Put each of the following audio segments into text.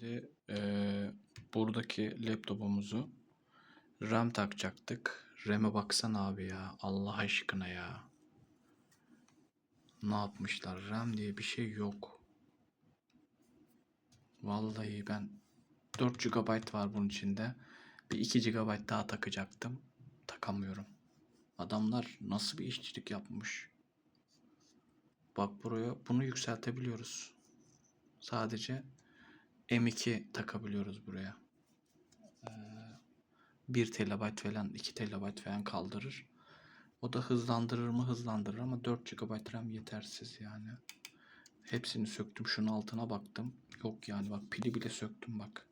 Şimdi eee, buradaki laptopumuzu RAM takacaktık. RAM'e baksana abi ya. Allah aşkına ya. Ne yapmışlar? RAM diye bir şey yok. Vallahi ben 4 GB var bunun içinde. Bir 2 GB daha takacaktım. Takamıyorum. Adamlar nasıl bir işçilik yapmış. Bak buraya bunu yükseltebiliyoruz. Sadece M2 takabiliyoruz buraya. Ee, 1 TB falan 2 TB falan kaldırır. O da hızlandırır mı hızlandırır ama 4 GB RAM yetersiz yani. Hepsini söktüm. Şunun altına baktım. Yok yani bak pili bile söktüm bak.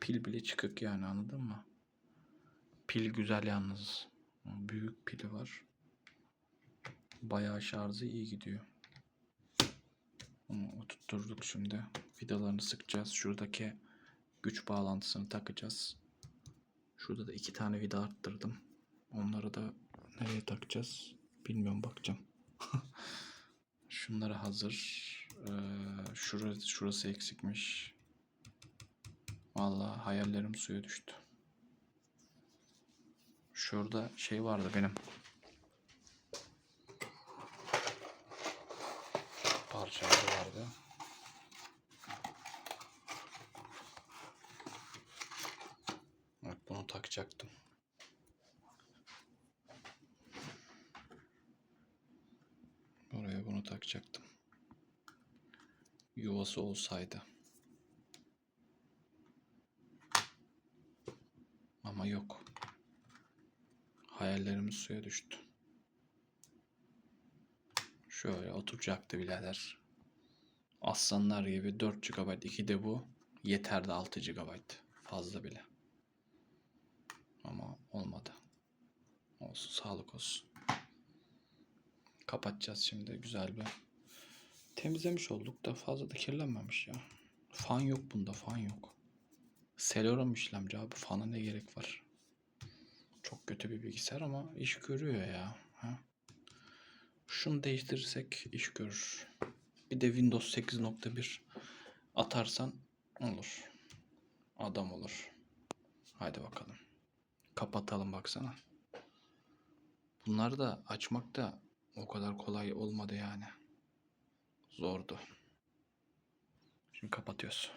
Pil bile çıkık yani anladın mı? Pil güzel yalnız. Büyük pili var. Bayağı şarjı iyi gidiyor. Onu oturtturduk şimdi. Vidalarını sıkacağız. Şuradaki güç bağlantısını takacağız. Şurada da iki tane vida arttırdım. Onları da nereye takacağız? Bilmiyorum bakacağım. Şunları hazır. Ee, şurası, şurası eksikmiş. Vallahi hayallerim suya düştü. Şurada şey vardı benim. Parçaları vardı. Evet bunu takacaktım. Buraya bunu takacaktım. Yuvası olsaydı. Ama yok. Hayallerimiz suya düştü. Şöyle oturacaktı birader. Aslanlar gibi 4 GB 2 de bu. Yeterdi 6 GB. Fazla bile. Ama olmadı. Olsun sağlık olsun. Kapatacağız şimdi güzel bir. Temizlemiş olduk da fazla da kirlenmemiş ya. Fan yok bunda fan yok. Celeron işlemci abi fana ne gerek var? Çok kötü bir bilgisayar ama iş görüyor ya. Ha? Şunu değiştirirsek iş görür. Bir de Windows 8.1 atarsan olur. Adam olur. Haydi bakalım. Kapatalım baksana. Bunları da açmak da o kadar kolay olmadı yani. Zordu. Şimdi kapatıyoruz.